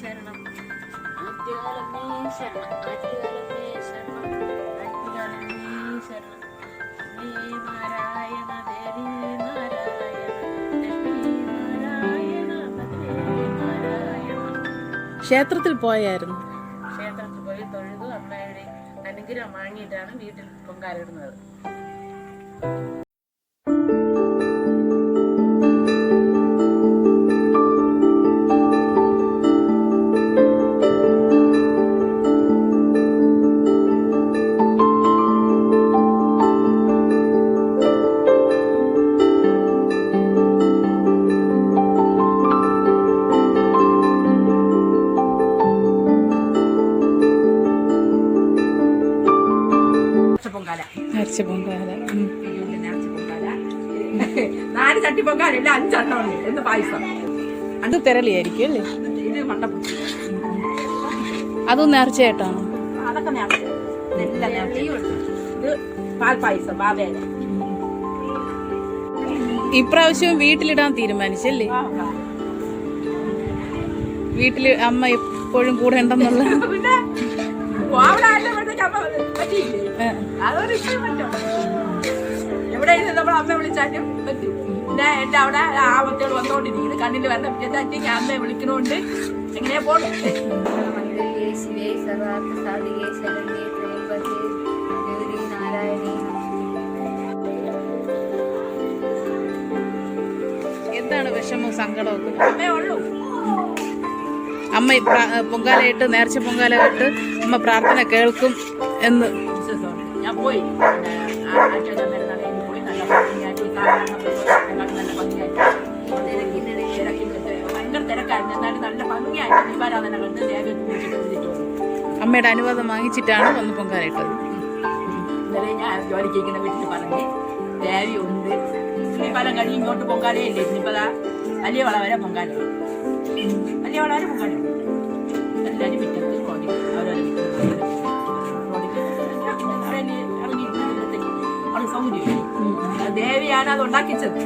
ശരണം ശരണം ശരണം ശരണം ക്ഷേത്രത്തിൽ പോയായിരുന്നു. അനുഗ്രഹം വാങ്ങിയിട്ടാണ് വീട്ടിൽ പൊങ്കാലിടുന്നത് നേർച്ച പൊങ്കാല. നാല് ചട്ടി പൊങ്കാല ഇല്ല അഞ്ചെണ്ണം ഉണ്ട്. എന്ന് പായസം? അത് തിരളിയായിരിക്കും അല്ലേ? ഇത് അതും നേർച്ചയായിട്ടാണോ? അതൊക്കെ നേർച്ച. ഇത് പാൽ പായസം ബാബേല ഇപ്രാവശ്യം വീട്ടിലിടാൻ തീരുമാനിച്ചല്ലേ? വീട്ടിൽ അമ്മ എപ്പോഴും കൂടെ ഉണ്ടെന്നുള്ള എവിടെ നമ്മൾ അമ്മ വിളിച്ചാലും പറ്റും. പിന്നെ അവിടെ ആപത്തുകൾ വന്നോണ്ടിരിക്കുന്നു കണ്ണിൽ വന്ന പിറ്റേറ്റാറ്റി അമ്മയെ വിളിക്കണോണ്ട് ഗൗരി നാരായണേ എന്താണ് വിഷമവും സങ്കടവും ഒക്കെ? അമ്മേ ഉള്ളൂ. അമ്മ പൊങ്കാലയിട്ട് നേർച്ച പൊങ്കാലയിട്ട് അമ്മ പ്രാർത്ഥന കേൾക്കും എന്ന്. ഞാൻ പോയി. അമ്മയുടെ അനുവാദം വാങ്ങിച്ചിട്ടാണ് വന്ന് പൊങ്കാലയിട്ടത് ഇന്നലെ ഞാൻ ജോലിക്ക് ഇരിക്കുന്ന വീട്ടിൽ പറഞ്ഞ് ദേവി ഉണ്ട്. പല കഴിഞ്ഞ് ഇങ്ങോട്ട് പൊങ്കാലേ ഇല്ലേ ഇനിയിപ്പോൾ ദാ വലിയ വള വരെ പൊങ്കാല വലിയ മുകളിൽ എല്ലാവരും മുറ്റത്ത് ഓടി അവരവരെ അവിടെ സൗകര്യം ദേവിയാണ് അത് ഉണ്ടാക്കിച്ചത്